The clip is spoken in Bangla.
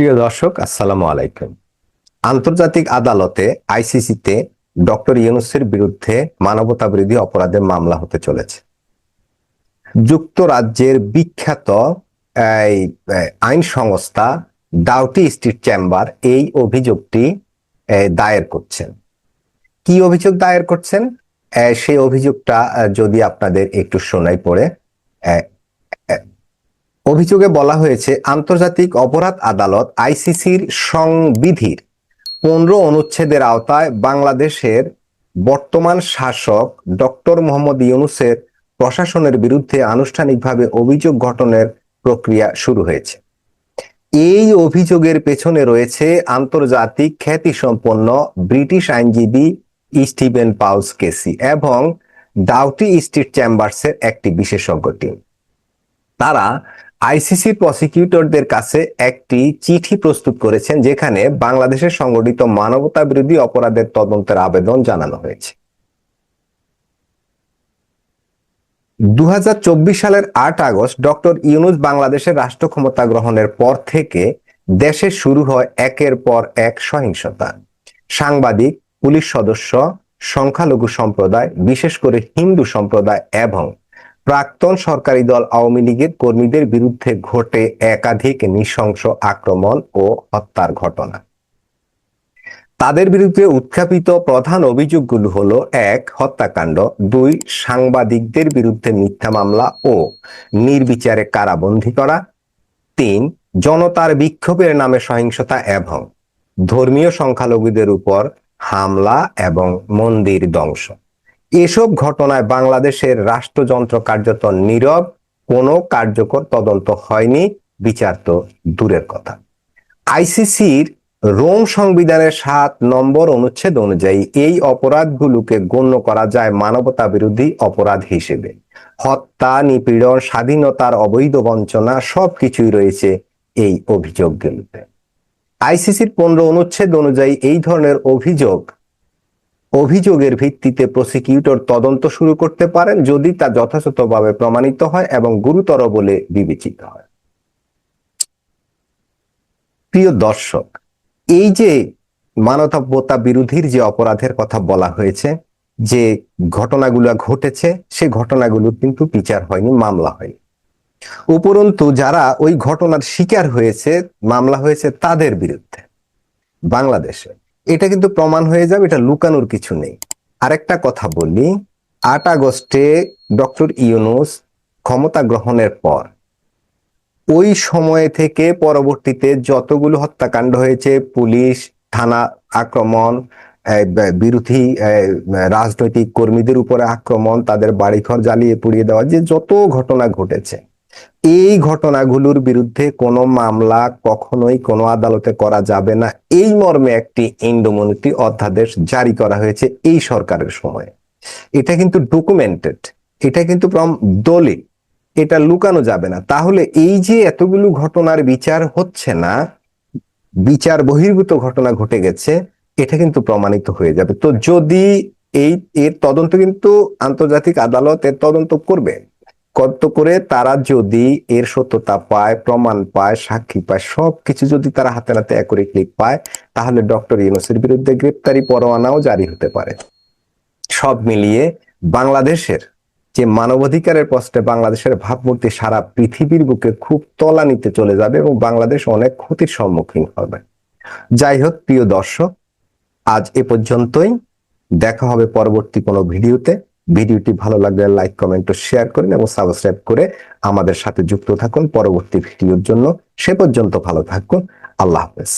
প্রিয় দর্শক, আসসালামু আলাইকুম। আন্তর্জাতিক আদালতে আইসিসিতে ডক্টর ইউনুসের বিরুদ্ধে মানবতা বিরোধী অপরাধের মামলা হতে চলেছে। যুক্তরাজ্যের বিখ্যাত আইন সংস্থা ডাউটি স্ট্রিট চেম্বার এই অভিযোগটি দায়ের করছেন। কি অভিযোগ দায়ের করছেন? সেই অভিযোগটা যদি আপনাদের একটু শোনাই পড়ে অভিযোগে বলা হয়েছে, আন্তর্জাতিক অপরাধ আদালত আইসিসির সংবিধির পনেরো অনুচ্ছেদের আওতায় বাংলাদেশের বর্তমান শাসক ডক্টর মোহাম্মদ ইউনুসের প্রশাসনের বিরুদ্ধে আনুষ্ঠানিকভাবে অভিযোগ গঠনের প্রক্রিয়া শুরু হয়েছে। এই অভিযোগের পেছনে রয়েছে আন্তর্জাতিক খ্যাতিসম্পন্ন ব্রিটিশ আইনজীবী স্টিভেন পাউস কেসি এবং ডাউটি স্ট্রিট চেম্বার্সের একটি বিশেষজ্ঞ টিম। তারা আইসিসি প্রসিকিউটরদের কাছে একটি চিঠি প্রস্তুত করেছেন, যেখানে বাংলাদেশের সংগঠিত মানবতা বিরোধী অপরাধের তদন্তের আবেদন জানানো হয়েছে। দুই হাজার চব্বিশ সালের আট আগস্ট ডক্টর ইউনুস বাংলাদেশের রাষ্ট্র ক্ষমতা গ্রহণের পর থেকে দেশে শুরু হয় একের পর এক সহিংসতা। সাংবাদিক, পুলিশ সদস্য, সংখ্যালঘু সম্প্রদায়, বিশেষ করে হিন্দু সম্প্রদায় এবং প্রাক্তন সরকারি দল আওয়ামী লীগের কর্মীদের বিরুদ্ধে ঘটে একাধিক নৃশংস আক্রমণ ও হত্যার ঘটনা। তাদের বিরুদ্ধে উত্থাপিত প্রধান অভিযোগগুলো হলো, এক, হত্যাকাণ্ড, দুই, সাংবাদিকদের বিরুদ্ধে মিথ্যা মামলা ও নির্বিচারে কারাবন্দী করা, তিন, জনতার বিক্ষোভের নামে সহিংসতা এবং ধর্মীয় সংখ্যালঘুদের উপর হামলা এবং মন্দির ধ্বংস। এসব ঘটনায় বাংলাদেশের রাষ্ট্রযন্ত্র কার্যত নীরব, কোনো কার্যকর তদন্ত হয়নি, বিচার তো দূরের কথা। আইসিসির রোম সংবিধানের সাত নম্বর অনুচ্ছেদ অনুযায়ী এই অপরাধগুলোকে গণ্য করা যায় মানবতা বিরোধী অপরাধ হিসেবে। হত্যা, নিপীড়ন, স্বাধীনতার অবৈধ বঞ্চনা সবকিছুই রয়েছে এই অভিযোগগুলোতে। আইসিসির পনেরো অনুচ্ছেদ অনুযায়ী এই ধরনের অভিযোগ অভিযোগের ভিত্তিতে প্রসিকিউটর তদন্ত শুরু করতে পারেন যদি তা যথাযথভাবে প্রমাণিত হয় এবং গুরুতর বলে বিবেচিত হয়। প্রিয় দর্শক, এই যে মানবতা বিরোধীর যে অপরাধের কথা বলা হয়েছে, যে ঘটনাগুলো ঘটেছে, সে ঘটনাগুলোর কিন্তু বিচার হয়নি, মামলা হয়নি। উপরন্তু যারা ওই ঘটনার শিকার হয়েছে, মামলা হয়েছে তাদের বিরুদ্ধে, বাংলাদেশে। এটা কিন্তু প্রমাণ হয়ে যাবে, এটা লুকানোর কিছু নেই। আরেকটা কথা বলি, আট আগস্টে ডক্টর ইউনুস ক্ষমতা গ্রহণের পর, ওই সময় থেকে পরবর্তীতে যতগুলো হত্যাকাণ্ড হয়েছে, পুলিশ, থানা আক্রমণ বিরোধী রাজনৈতিক কর্মীদের উপরে আক্রমণ, তাদের বাড়িঘর জ্বালিয়ে পুড়িয়ে দেওয়া, যে যত ঘটনা ঘটেছে এই ঘটনাগুলোর বিরুদ্ধে কোনো মামলা কখনোই কোনো আদালতে করা যাবে না। এই মর্মে একটি ইন্ডোমনিটি অধ্যাদেশ জারি করা হয়েছে এই সরকারের সময়ে। এটা কিন্তু ডকুমেন্টেড এটা কিন্তু দলিল, এটা লুকানো যাবে না। তাহলে এই যে এতগুলো ঘটনার বিচার হচ্ছে না, বিচার বহির্ভূত ঘটনা ঘটে গেছে, এটা কিন্তু প্রমাণিত হয়ে যাবে। তো যদি এই এর তদন্ত কিন্তু আন্তর্জাতিক আদালত এর তদন্ত করবে কত করে তারা যদি এর সত্যতা পায়, প্রমাণ পায়, সাক্ষী পায়, সবকিছু যদি তারা হাতে নাতে ক্লিক পায়, তাহলে ডক্টর ইউনুসের বিরুদ্ধে গ্রেপ্তারি পরোয়ানাও জারি হতে পারে। সব মিলিয়ে বাংলাদেশের যে মানবাধিকারের প্রশ্নে বাংলাদেশের ভাবমূর্তি সারা পৃথিবীর বুকে খুব তলানিতে চলে যাবে এবং বাংলাদেশ অনেক ক্ষতির সম্মুখীন হবে। যাই হোক, প্রিয় দর্শক, আজ এ পর্যন্তই। দেখা হবে পরবর্তী কোনো ভিডিওতে। ভিডিওটি ভালো লাগলে লাইক, কমেন্ট ও শেয়ার করুন এবং সাবস্ক্রাইব করে আমাদের সাথে যুক্ত থাকুন। পরবর্তী ভিডিওর জন্য সে পর্যন্ত ভালো থাকুন। আল্লাহ হাফেজ।